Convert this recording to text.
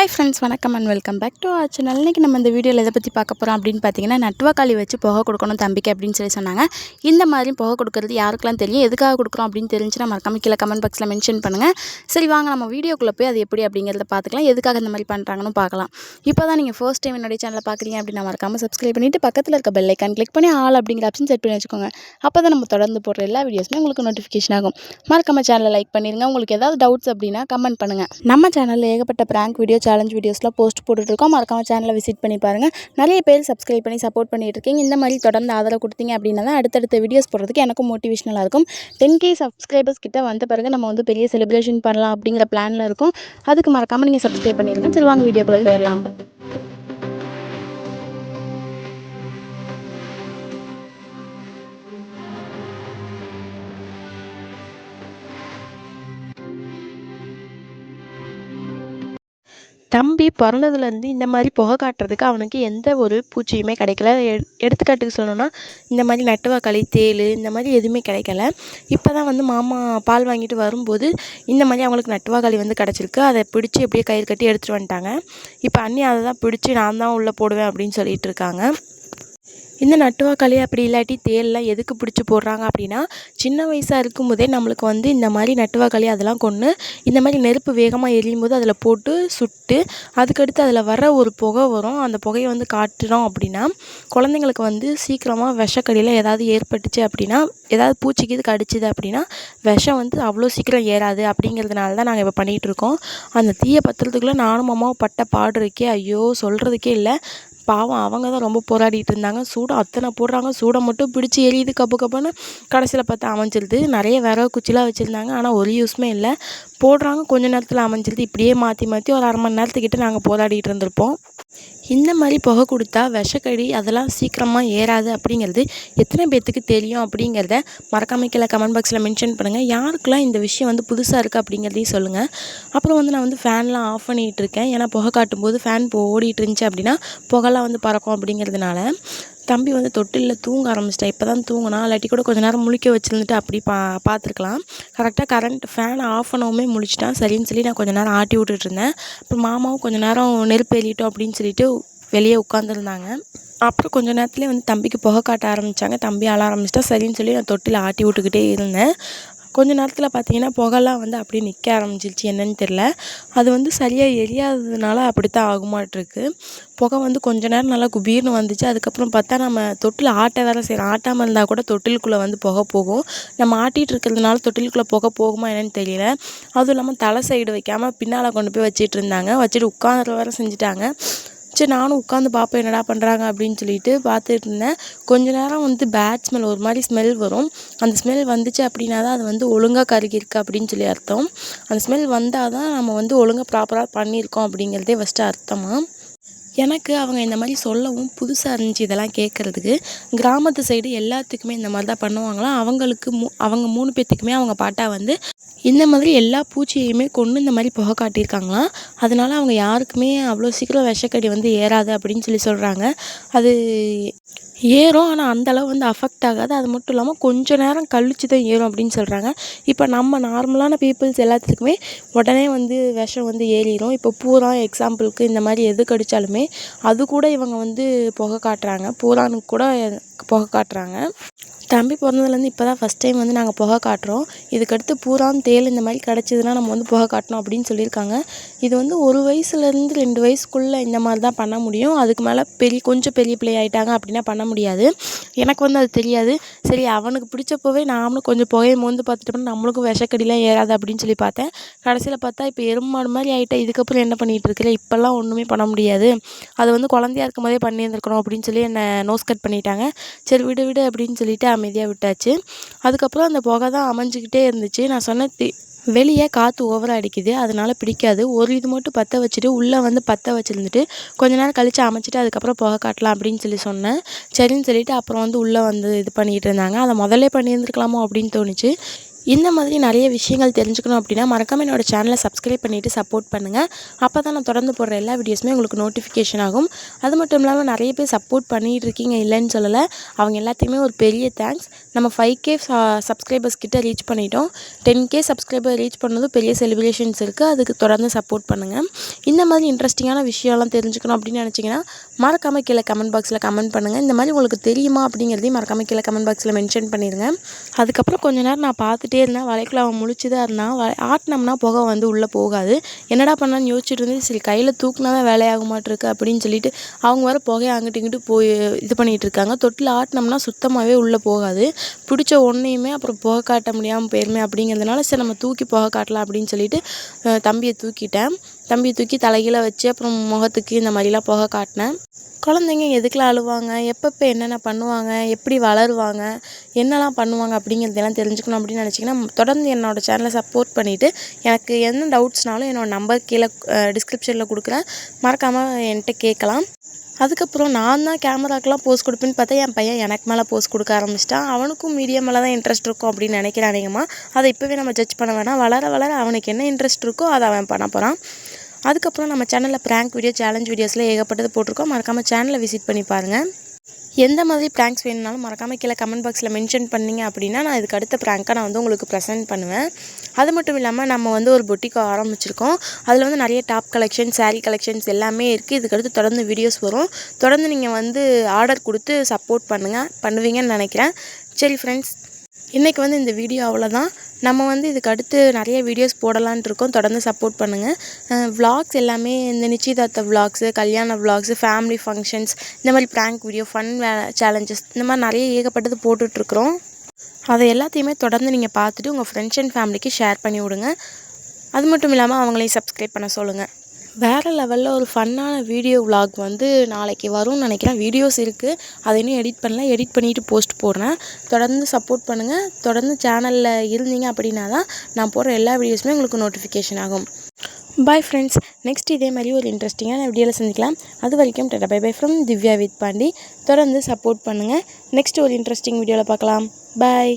Hi friends வணக்கம் and welcome back to our channel இன்றைக்கி நம்ம இந்த வீடியோவில் எதை பற்றி பார்க்க போகிறோம் அப்படின்னு பார்த்தீங்கன்னா நட்டுவாக்காளி வச்சு புகை கொடுக்கணும் தம்பிக்கு அப்படின்னு சொல்லி சொன்னாங்க. இந்த மாதிரி புகை கொடுக்குறது யாருக்கெல்லாம் தெரியும் எதுக்காக கொடுக்குறோம் அப்படின்னு தெரிஞ்சுன்னா மறக்காம கீழே கமெண்ட் பாக்ஸில் மென்ஷன் பண்ணுங்கள் சரி வாங்க நம்ம வீடியோக்குள்ளே போய் அது எப்படி அப்படிங்கிறத பார்த்துக்கலாம். எதுக்காக இந்த மாதிரி பண்ணுறாங்கன்னு பார்க்கலாம். இப்போ தான் நீங்கள் ஃபர்ஸ்ட் டைம் என்னுடைய சேனலை பார்க்குறீங்க அப்படின்னா மறக்காமல் சப்ஸ்கிரைப் பண்ணிவிட்டு பக்கத்தில் இருக்க பெல் ஐக்கான் கிளிக் பண்ணி ஆல் அப்படிங்கிற ஆப்ஷன் செட் பண்ணி வச்சுக்கோங்க. அப்போ தான் நம்ம தொடர்ந்து போடுற எல்லா வீடியோஸுமே உங்களுக்கு நோட்டிஃபிகேஷன் ஆகும். மறக்காம சேனலை லைக் பண்ணிடுங்க உங்களுக்கு ஏதாவது டவுட்ஸ் அப்படின்னா கமெண்ட் பண்ணுங்கள் நம்ம சேனலில் ஏகப்பட்ட ப்ராங்க் வீடியோ சேலஞ்ச் வீடியோஸ்லாம் போஸ்ட் போட்டுட்ருக்கோம் மறக்காமல் சேனலை விசிட் பண்ணி பாருங்கள் நிறைய பேர் சப்ஸ்கிரைப் பண்ணி சப்போர்ட் பண்ணிகிட்டு இருக்கீங்க இந்த மாதிரி தொடர்ந்து ஆதரவு கொடுத்தீங்க அப்படின்னா தான் அடுத்தடுத்த வீடியோஸ் போடுறதுக்கு எனக்கும் மோட்டிவேஷனலாக இருக்கும். டென் கே சப்ஸ்கிரைபர்ஸ் கிட்ட வந்த பிறகு நம்ம வந்து பெரிய செலிப்ரேஷன் பண்ணலாம் அப்படிங்கிற பிளானில் இருக்கும். அதுக்கு மறக்காமல் நீங்கள் சப்ஸ்கிரைப் பண்ணிடுங்க சரி வாங்க போய் போயிடலாம். தம்பி பிறந்ததுலேருந்து இந்த மாதிரி புகை காட்டுறதுக்கு அவனுக்கு எந்த ஒரு பூச்சியுமே கிடைக்கல. எ எடுத்துக்காட்டுக்கு சொல்லணும்னா இந்த மாதிரி நட்டுவாக்களி தேள் இந்த மாதிரி எதுவுமே கிடைக்கல. இப்போ தான் வந்து மாமா பால் வாங்கிட்டு வரும்போது இந்த மாதிரி அவங்களுக்கு நட்டுவாக்களி வந்து கிடச்சிருக்கு. அதை பிடிச்சி எப்படியே கயிறு கட்டி எடுத்துகிட்டு வந்துட்டாங்க. இப்போ அண்ணி அதை தான் பிடிச்சி நான் தான் உள்ளே போடுவேன் அப்படின்னு சொல்லிகிட்டு இருக்காங்க. இந்த நட்டுவாக்களி அப்படி இல்லாட்டி தேல்லாம் எதுக்கு பிடிச்சி போடுறாங்க அப்படின்னா சின்ன வயசாக இருக்கும்போதே நம்மளுக்கு வந்து இந்த மாதிரி நட்டுவாக்களி அதெல்லாம் கொன்று இந்த மாதிரி நெருப்பு வேகமாக எரியும் போது அதில் போட்டு சுட்டு அதுக்கடுத்து அதில் வர ஒரு புகை வரும். அந்த புகையை வந்து காட்டுறோம் அப்படின்னா குழந்தைங்களுக்கு வந்து சீக்கிரமாக விஷக்கடியில் ஏதாவது ஏற்பட்டுச்சு அப்படின்னா ஏதாவது பூச்சிக்கு இது கடிச்சிது அப்படின்னா விஷம் வந்து அவ்வளோ சீக்கிரம் ஏறாது அப்படிங்கிறதுனால தான் நாங்கள் இப்போ பண்ணிகிட்ருக்கோம் அந்த தீயை பற்றுறதுக்குள்ளே நானும் அம்மாவும் பட்ட பாடு இருக்கே ஐயோ சொல்கிறதுக்கே இல்லை. பாவம் அவங்க தான் ரொம்ப போராடிட்டு இருந்தாங்க. சூடம் அத்தனை போடுறாங்க. சூடம் மட்டும் பிடிச்சி எரியுது கப்பு கப்புன்னு கடைசியில் பார்த்தா அமைஞ்சிருது. நிறைய விறகு குச்சிலாம் வச்சுருந்தாங்க. ஆனால் ஒரு யூஸ்மே இல்லை. போடுறாங்க. கொஞ்ச நேரத்தில் அமைஞ்சிருது. இப்படியே மாற்றி மாற்றி ஒரு அரை மணி நேரத்துக்கிட்ட நாங்கள் போராடிட்டு இருந்திருப்போம். இந்த மாதிரி புகை கொடுத்தா விஷக்கடி அதெல்லாம் சீக்கிரமாக ஏறாது அப்படிங்கிறது எத்தனை பேர்த்துக்கு தெரியும் அப்படிங்கிறத மறக்காமல் கீழே கமெண்ட் பாக்ஸில் மென்ஷன் பண்ணுங்கள் யாருக்கெல்லாம் இந்த விஷயம் வந்து புதுசாக இருக்குது அப்படிங்கிறதையும் சொல்லுங்கள் அப்புறம் வந்து நான் வந்து ஃபேன்லாம் ஆஃப் பண்ணிகிட்டு இருக்கேன். ஏன்னா புகை காட்டும்போது ஃபேன் இப்போ ஓடிட்டு இருந்துச்சு அப்படின்னா புகைலாம் வந்து பறக்கும் அப்படிங்கிறதுனால. தம்பி வந்து தொட்டிலில் தூங்க ஆரம்பிச்சிட்டா. இப்போ தான் தூங்கினா இல்லாட்டி கூட கொஞ்ச நேரம் முழிக்க வச்சுருந்துட்டு அப்படி பா பார்த்துருக்கலாம் கரெக்டாக கரண்ட் ஃபேன் ஆஃப் பண்ணவுமே முழிச்சிட்டான் சரின்னு சொல்லி நான் கொஞ்ச நேரம் ஆட்டி விட்டுட்டு இருந்தேன். அப்புறம் மாமாவும் கொஞ்ச நேரம் நெருப்பு எறிட்டோம் அப்படின்னு சொல்லிட்டு வெளியே உட்காந்துருந்தாங்க அப்புறம் கொஞ்ச நேரத்துலேயே வந்து தம்பிக்கு புகை காட்ட ஆரம்பித்தாங்க தம்பி அழ ஆரம்பிச்சிட்டா. சரின்னு சொல்லி நான் தொட்டில் ஆட்டி விட்டுக்கிட்டே இருந்தேன். கொஞ்ச நேரத்தில் பார்த்தீங்கன்னா புகைலாம் வந்து அப்படியே நிற்க ஆரம்பிச்சிருச்சு. என்னன்னு தெரில அது வந்து சரியாக எரியாததுனால அப்படித்தான் ஆகுமாட்டிருக்கு. புகை வந்து கொஞ்ச நேரம் நல்லா குபீர்னு வந்துச்சு. அதுக்கப்புறம் பார்த்தா நம்ம தொட்டில் ஆட்ட வேலை செய்கிறோம் ஆட்டாமல் இருந்தால் கூட தொட்டிலுக்குள்ளே வந்து புகை போகும். நம்ம ஆட்டிகிட்டு இருக்கிறதுனால தொட்டிலுக்குள்ளே புகை போகுமா என்னன்னு தெரியல. அதுவும் இல்லாமல் தலை சைடு வைக்காமல் பின்னால் கொண்டு போய் வச்சிட்டு இருந்தாங்க. வச்சுட்டு உட்காந்துற வேறு செஞ்சுட்டாங்க. சரி நானும் உட்காந்து பார்ப்பேன் என்னடா பண்ணுறாங்க அப்படின்னு சொல்லிட்டு பார்த்துட்டு இருந்தேன். கொஞ்ச நேரம் வந்து பேட் ஸ்மெல் ஒரு மாதிரி ஸ்மெல் வரும். அந்த ஸ்மெல் வந்துச்சு அப்படின்னா தான் அது வந்து ஒழுங்காக கருகிருக்கு அப்படின்னு சொல்லி அர்த்தம். அந்த ஸ்மெல் வந்தால் தான் நம்ம வந்து ஒழுங்காக ப்ராப்பராக பண்ணியிருக்கோம் அப்படிங்கிறதே ஃபஸ்ட்டு அர்த்தமாக எனக்கு அவங்க இந்த மாதிரி சொல்லவும் புதுசாக இருந்துச்சு இதெல்லாம் கேட்குறதுக்கு கிராமத்து சைடு எல்லாத்துக்குமே இந்த மாதிரி தான் பண்ணுவாங்களாம். அவங்களுக்கு மூ அவங்க மூணு பேர்த்துக்குமே அவங்க பாட்டா வந்து இந்த மாதிரி எல்லா பூச்சியையுமே கொண்டு இந்த மாதிரி புகை காட்டியிருக்காங்களாம். அதனால் அவங்க யாருக்குமே அவ்வளோ சீக்கிரம் விஷக்கடி வந்து ஏறாது அப்படின்னு சொல்லி சொல்கிறாங்க அது ஏறும் ஆனால் அந்தளவு வந்து அஃபெக்ட் ஆகாது. அது மட்டும் இல்லாமல் கொஞ்சம் நேரம் கழிச்சு தான் ஏறும் அப்படின்னு சொல்கிறாங்க இப்போ நம்ம நார்மலான பீப்புள்ஸ் எல்லாத்துக்குமே உடனே வந்து விஷம் வந்து ஏறிடும் இப்போ பூரா எக்ஸாம்பிளுக்கு இந்த மாதிரி எது கடித்தாலுமே அது கூட இவங்க வந்து புகை காட்டுறாங்க. பூரானுக்கு கூட புகை காட்டுறாங்க. தம்பி பிறந்ததுலேருந்து இப்போ தான் ஃபஸ்ட் டைம் வந்து நாங்கள் புகை காட்டுறோம். இதுக்கடுத்து பூரான் தேள் இந்த மாதிரி கிடச்சிதுன்னா நம்ம வந்து புகை காட்டணும் அப்படின்னு சொல்லியிருக்காங்க. இது வந்து ஒரு வயசுலேருந்து ரெண்டு வயசுக்குள்ளே இந்த மாதிரி தான் பண்ண முடியும். அதுக்கு மேலே பெரிய கொஞ்சம் பெரிய பிள்ளை ஆகிட்டாங்க அப்படின்னா பண்ண முடியாது. எனக்கு வந்து அது தெரியாது. சரி அவனுக்கு பிடிச்சப்போவே நாமளும் கொஞ்சம் புகையை மோந்து பார்த்துட்டோம்னா நம்மளுக்கும் விஷக்கடிலாம் ஏறாது அப்படின்னு சொல்லி பார்த்தேன். கடைசியில் பார்த்தா இப்போ எருமாடு மாதிரி ஆகிட்டா இதுக்கப்புறம் என்ன பண்ணிகிட்டு இருக்கிற இப்போல்லாம் ஒன்றுமே பண்ண முடியாது. அது வந்து குழந்தையா இருக்கும் போதே பண்ணியிருந்துருக்கணும் அப்படின்னு சொல்லி என்னை நோஸ் கட் பண்ணிட்டாங்க. சரி விடு விடு அப்படின்னு சொல்லிட்டு அமைதியாக விட்டாச்சு. அதுக்கப்புறம் அந்த புகை தான் அமைஞ்சிக்கிட்டே இருந்துச்சு. நான் சொன்னேன் தி வெளியே காற்று ஓவராக அடிக்குது. அதனால் பிடிக்காது. ஒரு இது மட்டும் பற்ற வச்சுட்டு உள்ளே வந்து பற்ற வச்சுருந்துட்டு கொஞ்ச நேரம் கழித்து அமைச்சிட்டு அதுக்கப்புறம் புகை காட்டலாம் அப்படின்னு சொல்லி சொன்னேன். சரின்னு சொல்லிவிட்டு அப்புறம் வந்து உள்ளே வந்து இது பண்ணிகிட்டு இருந்தாங்க. அதை முதல்லே பண்ணியிருந்துருக்கலாமோ அப்படின்னு தோணுச்சு. இந்த மாதிரி நிறைய விஷயங்கள் தெரிஞ்சுக்கணும் அப்படின்னா மறக்காமல் என்னோட சேனலை சப்ஸ்கிரைப் பண்ணிவிட்டு சப்போர்ட் பண்ணுங்கள் அப்போ தான் நான் தொடர்ந்து போடுற எல்லா வீடியோஸுமே உங்களுக்கு நோட்டிஃபிகேஷன் ஆகும். அது மட்டும் இல்லாமல் நிறைய பேர் சப்போர்ட் பண்ணிகிட்டு இருக்கீங்க இல்லைன்னு சொல்லலை. அவங்க எல்லாத்தையுமே ஒரு பெரிய தேங்க்ஸ் நம்ம ஃபைவ் கே சப்ஸ்கிரைபர்ஸ் கிட்ட ரீச் பண்ணிட்டோம். டென் கே சப்ஸ்கிரைபர் ரீச் பண்ணதும் பெரிய செலிப்ரேஷன்ஸ் இருக்குது அதுக்கு தொடர்ந்து சப்போர்ட் பண்ணுங்கள் இந்த மாதிரி இன்ட்ரெஸ்டிங்கான விஷயம்லாம் தெரிஞ்சுக்கணும் அப்படின்னு நினச்சிங்கன்னா மறக்காமல் கீழே கமெண்ட் பாக்ஸில் கமெண்ட் பண்ணுங்கள் இந்த மாதிரி உங்களுக்கு தெரியுமா அப்படிங்கிறதையும் மறக்காமல் கீழே கமெண்ட் பாக்ஸில் மென்ஷன் பண்ணிடுங்க அதுக்கப்புறம் கொஞ்ச நேரம் நான் பார்த்துட்டே இருந்தேன் வலைக்குள்ள அவன் முழிச்சு தான் இருந்தான். வ ஆட்டினோம்னா புகை வந்து உள்ளே போகாது. என்னடா பண்ணான்னு யோசிச்சுட்டு இருந்தது சரி கையில் தூக்குனா தான் வேலையாக மாட்டிருக்கு அப்படின்னு சொல்லிட்டு அவங்க வர புகையை அங்கிட்டு இங்கிட்டு போய் இது பண்ணிகிட்டு இருக்காங்க. தொட்டில் ஆட்டினோம்னா சுத்தமாகவே உள்ளே போகாது. பிடிச்ச ஒன்றையுமே அப்புறம் புகை காட்ட முடியாமல் போயிருமே அப்படிங்கிறதுனால சரி நம்ம தூக்கி புகை காட்டலாம் அப்படின்னு சொல்லிட்டு தம்பியை தூக்கிட்டேன். தம்பியை தூக்கி தலைகீழ வச்சு அப்புறம் முகத்துக்கு இந்த மாதிரிலாம் புகை காட்டினேன். குழந்தைங்க எதுக்கெலாம் அழுவாங்க? எப்பப்போ என்னென்ன பண்ணுவாங்க? எப்படி வளருவாங்க? என்னெல்லாம் பண்ணுவாங்க அப்படிங்கிறதெல்லாம் தெரிஞ்சுக்கணும் அப்படின்னு நினச்சிங்கன்னா தொடர்ந்து என்னோடய சேனலை சப்போர்ட் பண்ணிவிட்டு எனக்கு என்ன டவுட்ஸ்னாலும் என்னோடய நம்பர் கீழே டிஸ்கிரிப்ஷனில் கொடுக்குறேன். மறக்காமல் என்கிட்ட கேட்கலாம். அதுக்கப்புறம் நான் தான் கேமராக்கெலாம் போஸ்ட் கொடுப்பேன்னு பார்த்தா என் பையன் எனக்கு மேலே போஸ்ட் கொடுக்க ஆரம்பிச்சிட்டான். அவனுக்கும் மீடியா மேலே தான் இன்ட்ரெஸ்ட் இருக்கும் அப்படின்னு நினைக்கிறேன் அதிகமாக அதை இப்போவே நம்ம ஜட்ஜ் பண்ண வேணாம். வளர வளர அவனுக்கு என்ன இன்ட்ரெஸ்ட் இருக்கோ அதை அவன் பண்ண போகிறான் அதுக்கப்புறம் நம்ம சேனலில் ப்ராங்க் வீடியோ சேலஞ்ச் வீடியோஸில் ஏகப்பட்டது போட்டிருக்கோம். மறக்காமல் சேனலை விசிட் பண்ணி பாருங்கள் எந்த மாதிரி ப்ராங்க்ஸ் வேணும்னாலும் மறக்காமல் கீழே கமெண்ட் பாக்ஸில் மென்ஷன் பண்ணீங்க அப்படின்னா நான் இதுக்கு அடுத்த ப்ராங்க்காக நான் வந்து உங்களுக்கு ப்ரெசென்ட் பண்ணுவேன். அது மட்டும் இல்லாமல் நம்ம வந்து ஒரு பொட்டிக்கு ஆரம்பிச்சிருக்கோம். அதில் வந்து நிறைய டாப் கலெக்ஷன் சாரீ கலெக்ஷன்ஸ் எல்லாமே இருக்குது இதுக்கடுத்து தொடர்ந்து வீடியோஸ் வரும். தொடர்ந்து நீங்கள் வந்து ஆர்டர் கொடுத்து சப்போர்ட் பண்ணுங்கள் பண்ணுவீங்கன்னு நினைக்கிறேன். சரி ஃப்ரெண்ட்ஸ் இன்றைக்கி வந்து இந்த வீடியோ அவ்வளோதான் நம்ம வந்து இதுக்கு அடுத்து நிறைய வீடியோஸ் போடலான்ட்டு இருக்கோம். தொடர்ந்து சப்போர்ட் பண்ணுங்கள் vlogs எல்லாமே இந்த நிச்சயதார்த்த vlogs கல்யாண vlogs ஃபேமிலி ஃபங்க்ஷன்ஸ் இந்த மாதிரி ப்ராங்க் வீடியோ ஃபன் சேலஞ்சஸ் இந்த மாதிரி நிறைய ஏகப்பட்டது போட்டுட்ருக்குறோம் அதை எல்லாத்தையுமே தொடர்ந்து நீங்கள் பார்த்துட்டு உங்கள் ஃப்ரெண்ட்ஸ் அண்ட் ஃபேமிலிக்கு ஷேர் பண்ணி விடுங்க. அது மட்டும் இல்லாமல் அவங்களையும் சப்ஸ்கிரைப் பண்ண சொல்லுங்கள் வேறு லெவலில் ஒரு ஃபன்னான வீடியோ விலாக் வந்து நாளைக்கு வரும்னு நினைக்கிறேன். வீடியோஸ் இருக்குது அதை இன்னும் எடிட் பண்ணல. எடிட் பண்ணிவிட்டு போஸ்ட் போடுறேன். தொடர்ந்து சப்போர்ட் பண்ணுங்கள் தொடர்ந்து சேனலில் இருந்தீங்க அப்படின்னா தான் நான் போடுற எல்லா வீடியோஸுமே உங்களுக்கு நோட்டிஃபிகேஷன் ஆகும். பாய் ஃப்ரெண்ட்ஸ் நெக்ஸ்ட் இதே மாதிரி ஒரு இன்ட்ரெஸ்டிங்கான வீடியோவில் சந்திக்கலாம். அது வரைக்கும் tata bye bye from Divya with Pandi தொடர்ந்து சப்போர்ட் பண்ணுங்கள் நெக்ஸ்ட் ஒரு இன்ட்ரெஸ்டிங் வீடியோவில் பார்க்கலாம். பாய்